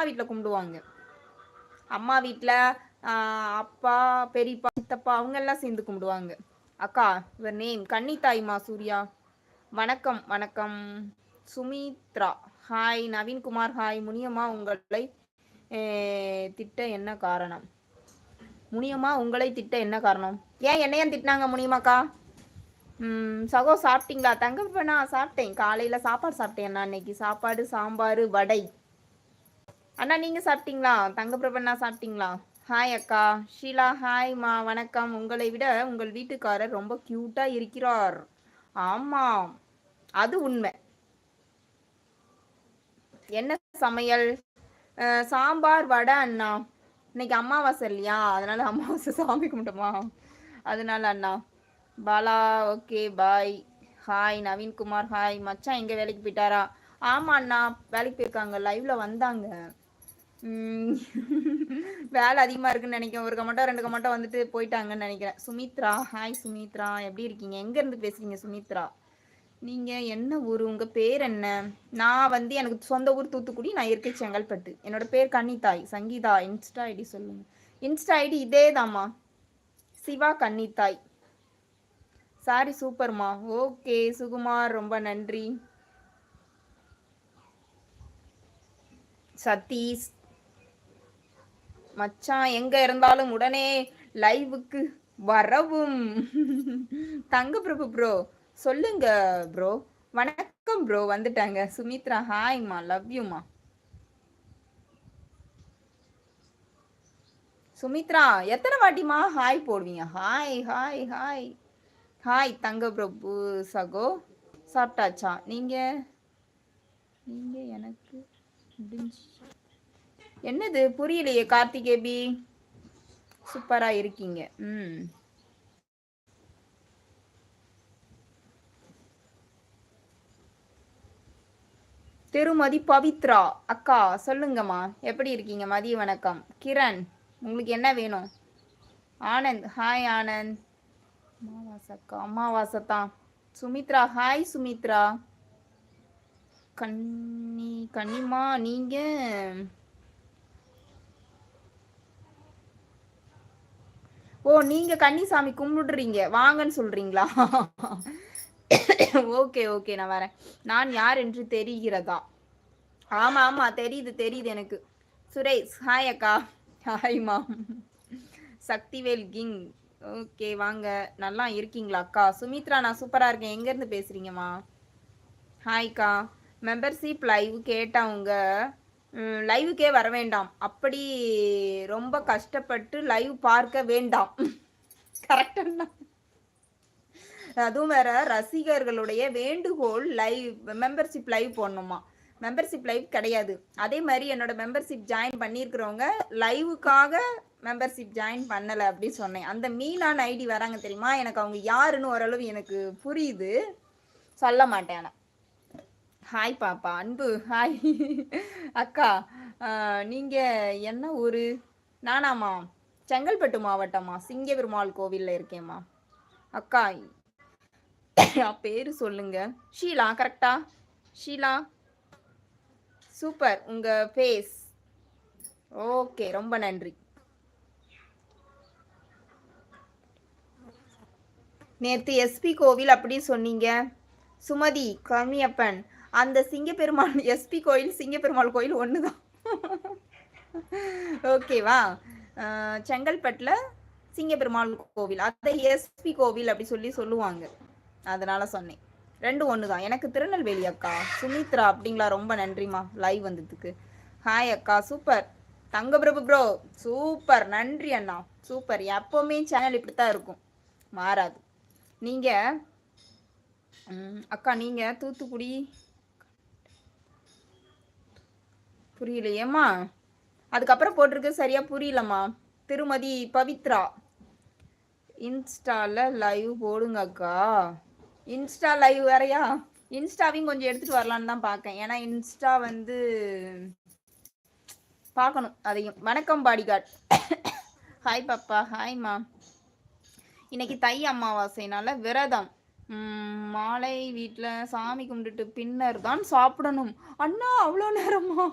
அம்மா வீட்டில் கும்பிடுவாங்க. அம்மா வீட்டில் அப்பா பெரியப்பா சித்தப்பா அவங்க எல்லாம் சேர்ந்து கும்பிடுவாங்க. அக்கா இவர் நேம் கன்னித்தாய்மா சூர்யா. வணக்கம் வணக்கம். Sumitra. Hi Naveenkumar hi. Muniyamma உங்களை திட்ட என்ன காரணம்? முனியம்மா உங்களை திட்ட என்ன காரணம்? ஏன் என்னையும் திட்டினாங்க முனியம்மாக்கா ம், சகோ சாப்பிட்டீங்களா? தங்கப்பண்ணா நான் சாப்பிட்டேன். காலையில் சாப்பாடு சாப்பிட்டேன் நான் அன்னைக்கு சாப்பாடு சாம்பார் வடை. அண்ணா நீங்கள் சாப்பிட்டீங்களா? தங்கப்பிரபண்ணா சாப்பிட்டீங்களா? ஹாய் அக்கா. ஷீலா ஹாய் மா. வணக்கம். உங்களை விட உங்கள் வீட்டுக்காரர் ரொம்ப க்யூட்டாக இருக்கிறார். ஆமாம் அது உண்மை. என்ன சமையல்? சாம்பார் வடை அண்ணா. இன்னைக்கு அமாவாசை இல்லையா? அதனால அமாவாசை சாமி கும்பிட்டோமா? அதனால அண்ணா. Bala okay bye hi Naveenkumar. Hi மச்சான் எங்கே வேலைக்கு போயிட்டாரா? ஆமா அண்ணா. வேலைக்கு போயிருக்காங்க. லைவ்ல வந்தாங்க. வேலை அதிகமா இருக்குன்னு நினைக்கிறேன். ஒரு கமெண்டோ ரெண்டு கமெண்டோ வந்துட்டு போயிட்டாங்கன்னு நினைக்கிறேன். சுமித்ரா ஹாய் சுமித்ரா. எப்படி இருக்கீங்க? எங்க இருந்து பேசுறீங்க சுமித்ரா? நீங்க என்ன ஊர்? உங்க பேர் என்ன? நான் வந்து எனக்கு சொந்த ஊர் தூத்துக்குடி. நான் இருக்கை செங்கல்பட்டு. என்னோட பேர் கன்னித்தாய். சங்கீதா இன்ஸ்டா ஐடி சொல்லுங்க. இன்ஸ்டா ஐடி இதே தாம்மா சிவா கன்னித்தாய். சாரி சூப்பர்மா. ஓகே சுகுமார் ரொம்ப நன்றி. சதீஷ் மச்சான் எங்க இருந்தாலும் உடனே லைவுக்கு வரவும். தங்க பிரபு ப்ரோ சொல்லுங்க ப்ரோ வணக்கம் ப்ரோ வந்துட்டாங்க. சுமித்ரா ஹாய்மா லவ் யூமா சுமித்ரா எத்தனை வாட்டிமா ஹாய் போடுவீங்க? Hi hi hi hi Thanga Prabhu சகோ. சாப்பிட்டாச்சா? நீங்க? நீங்க எனக்கு முடிஞ்சு என்னது? புரியலையே கார்த்திகேபி. சூப்பரா இருக்கீங்க. ம். திருமதி பவித்ரா. அக்கா சொல்லுங்கம்மா. எப்படி இருக்கீங்க? மதிய வணக்கம். கிரண் உங்களுக்கு என்ன வேணும்? ஆனந்த் ஹாய் ஆனந்த். அமாவாசைக்கா அமாவாசை தான். சுமித்ரா ஹாய் சுமித்ரா. கன்னி கண்ணிமா நீங்கள் ஓ நீங்க கன்னிசாமி கும்பிடுறீங்க. வாங்கன்னு சொல்றீங்களா? ஓகே ஓகே நான் வரேன். நான் யார் என்று தெரிகிறதா? ஆமா ஆமா தெரியுது தெரியுது எனக்கு. சுரேஷ் ஹாய் அக்கா. Hi mom Sakthivel king. Okay வாங்க. நல்லா இருக்கீங்களா அக்கா? சுமித்ரா நான் சூப்பரா இருக்கேன். எங்க இருந்து பேசுறீங்கம்மா ஹாய்க்கா மெம்பர்ஷிப் லைவ் கேட்டவங்க லைவுக்கே வர வேண்டாம். அப்படி ரொம்ப கஷ்டப்பட்டு லைவ் பார்க்க வேண்டாம். கரெக்டா அதுவும் வேற ரசிகர்களுடைய வேண்டுகோள் லைவ் மெம்பர்ஷிப் லைவ் போடணுமா? மெம்பர்ஷிப் லைவ் கிடையாது. அதே மாதிரி என்னோட மெம்பர்ஷிப் ஜாயின் பண்ணியிருக்கிறவங்க லைவுக்காக மெம்பர்ஷிப் ஜாயின் பண்ணலை அப்படின்னு சொன்னேன். அந்த மீனான ஐடி வராங்க தெரியுமா? எனக்கு அவங்க யாருன்னு ஓரளவு எனக்கு புரியுது. சொல்ல மாட்டேன் ஆனால் ஹாய் பாப்பா. அன்பு. ஹாய் அக்கா நீங்கள் நீங்க என்ன ஊரு? நானாம்மா. செங்கல்பட்டு மாவட்டமா சிங்க பெருமாள் கோவில்ல இருக்கேம்மா. அக்கா என் பேரு சொல்லுங்க. ஷீலா கரெக்டா ஷீலா? சூப்பர். உங்க ஃபேஸ் ஓகே ரொம்ப நன்றி. நேற்று எஸ்பி கோவில் அப்படின்னு சொன்னீங்க. சுமதி கம்மியப்பன். அந்த சிங்கப்பெருமாள் எஸ்பி கோயில் சிங்கப்பெருமாள் கோயில் ஒன்று தான் ஓகேவா செங்கல்பட்டில் சிங்கப்பெருமாள் கோவில். அதை எஸ்பி கோவில் அப்படி சொல்லி சொல்லுவாங்க. அதனால சொன்னேன். ரெண்டும் ஒன்று தான் எனக்கு திருநெல்வேலி அக்கா சுமித்ரா அப்படிங்களா ரொம்ப நன்றிம்மா லைவ் வந்ததுக்கு. ஹாய் அக்கா சூப்பர் தங்க பிரபு ப்ரோ சூப்பர் நன்றி அண்ணா சூப்பர் எப்போவுமே சேனல் இப்படி தான் இருக்கும். மாறாது. நீங்கள் அக்கா நீங்கள் தூத்துக்குடி புரியலையேம்மா? அதுக்கப்புறம் போட்டிருக்கு சரியா புரியலம்மா. திருமதி பவித்ரா. இன்ஸ்டால லைவ் போடுங்க அக்கா இன்ஸ்டா லைவ் வேறயா? இன்ஸ்டாவையும் கொஞ்சம் எடுத்துட்டு வரலான்னு தான் பார்க்கேன் ஏன்னா இன்ஸ்டா வந்து பார்க்கணும் அதையும். வணக்கம் பாடிகார்ட் ஹாய் பாப்பா. ஹாய்மா இன்னைக்கு தை அமாவாசைனால விரதம். மாலை வீட்டில் சாமி கும்பிட்டுட்டு பின்னர் தான் சாப்பிடணும். அண்ணா அவ்வளோ நேரமா?